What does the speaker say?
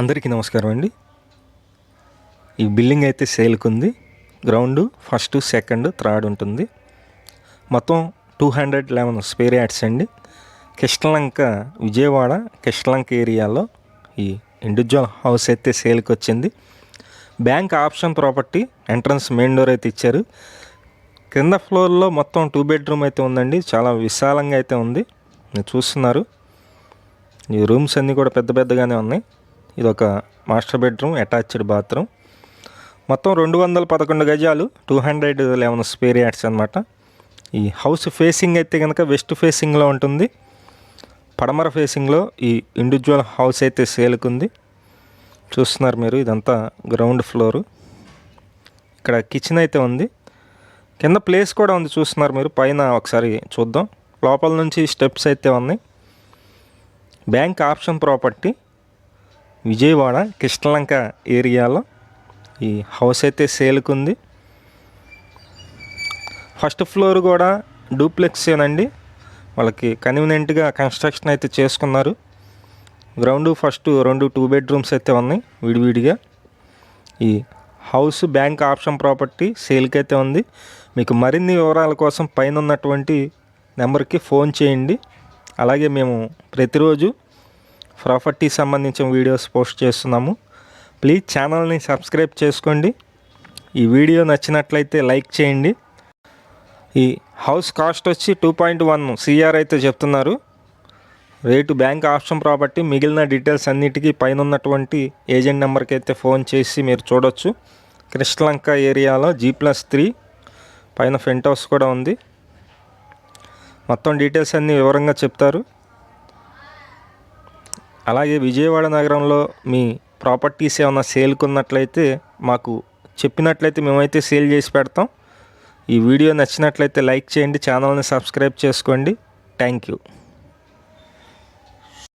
అందరికీ నమస్కారం అండి. ఈ బిల్డింగ్ అయితే సేల్కి ఉంది గ్రౌండ్ ఫస్ట్ సెకండ్ థర్డ్ ఉంటుంది. మొత్తం two hundred eleven square yards అండి. కృష్ణలంక విజయవాడ కృష్ణలంక ఏరియాలో ఈ ఇండివిజువల్ హౌస్ అయితే సేల్కి వచ్చింది bank auction property entrance main door అయితే ఇచ్చారు. కింద ఫ్లోర్లో మొత్తం టూ బెడ్రూమ్ అయితే ఉందండి. చాలా విశాలంగా అయితే ఉంది. మీరు చూస్తున్నారు. ఈ రూమ్స్ అన్నీ కూడా పెద్ద పెద్దగానే ఉన్నాయి. ఇది ఒక మాస్టర్ బెడ్రూమ్ అటాచ్డ్ బాత్రూమ్. మొత్తం రెండు వందల పదకొండు గజాలు two hundred eleven square yards అనమాట ఈ హౌస్ ఫేసింగ్ అయితే కనుక వెస్ట్ ఫేసింగ్లో ఉంటుంది. పడమర ఫేసింగ్లో ఈ ఇండివిజువల్ హౌస్ అయితే సేల్కుంది. చూస్తున్నారు మీరు ఇదంతా గ్రౌండ్ ఫ్లోరు. ఇక్కడ కిచెన్ అయితే ఉంది. కింద ప్లేస్ కూడా ఉంది చూస్తున్నారు మీరు పైన ఒకసారి చూద్దాం. లోపల నుంచి స్టెప్స్ అయితే ఉన్నాయి. Bank auction property. Vijayawada Krishnalanka ఏరియాలో ఈ హౌస్ అయితే సేల్కుంది. ఫస్ట్ ఫ్లోర్ కూడా డూప్లెక్సేనండి. వాళ్ళకి కన్వీనియంట్గా కన్స్ట్రక్షన్ అయితే చేసుకున్నారు. గ్రౌండ్ ఫస్ట్ రెండు టూ బెడ్రూమ్స్ అయితే ఉన్నాయి విడివిడిగా. ఈ హౌస్ బ్యాంక్ ఆప్షన్ ప్రాపర్టీ సేల్కి అయితే ఉంది. మీకు మరిన్ని వివరాల కోసం పైన ఉన్నటువంటి నెంబర్కి ఫోన్ చేయండి. అలాగే మేము ప్రతిరోజు ప్రాపర్టీ సంబంధించిన వీడియోస్ పోస్ట్ చేస్తున్నాము. ప్లీజ్ ఛానల్ని సబ్స్క్రైబ్ చేసుకోండి. ఈ వీడియో నచ్చినట్లయితే లైక్ చేయండి. ఈ హౌస్ కాస్ట్ వచ్చి టూ పాయింట్ వన్ సిఆర్ అయితే చెప్తున్నారు. రేటు బ్యాంక్ ఆప్షన్ ప్రాపర్టీ మిగిలిన డీటెయిల్స్ అన్నిటికీ పైన ఉన్నటువంటి ఏజెంట్ నెంబర్కి అయితే ఫోన్ చేసి మీరు చూడొచ్చు. కృష్ణలంక ఏరియాలో జీ ప్లస్ త్రీ పైన ఫెంట్ హౌస్ కూడా ఉంది. మొత్తం డీటెయిల్స్ అన్నీ వివరంగా చెప్తారు. అలాగే విజయవాడ నగరంలో మీ ప్రాపర్టీస్ ఏమైనా సేల్కున్నట్లయితే మాకు చెప్పినట్లయితే మేమైతే సేల్ చేసి పెడతాం. ఈ వీడియో నచ్చినట్లయితే లైక్ చేయండి ఛానల్ని సబ్స్క్రైబ్ చేసుకోండి. Thank you.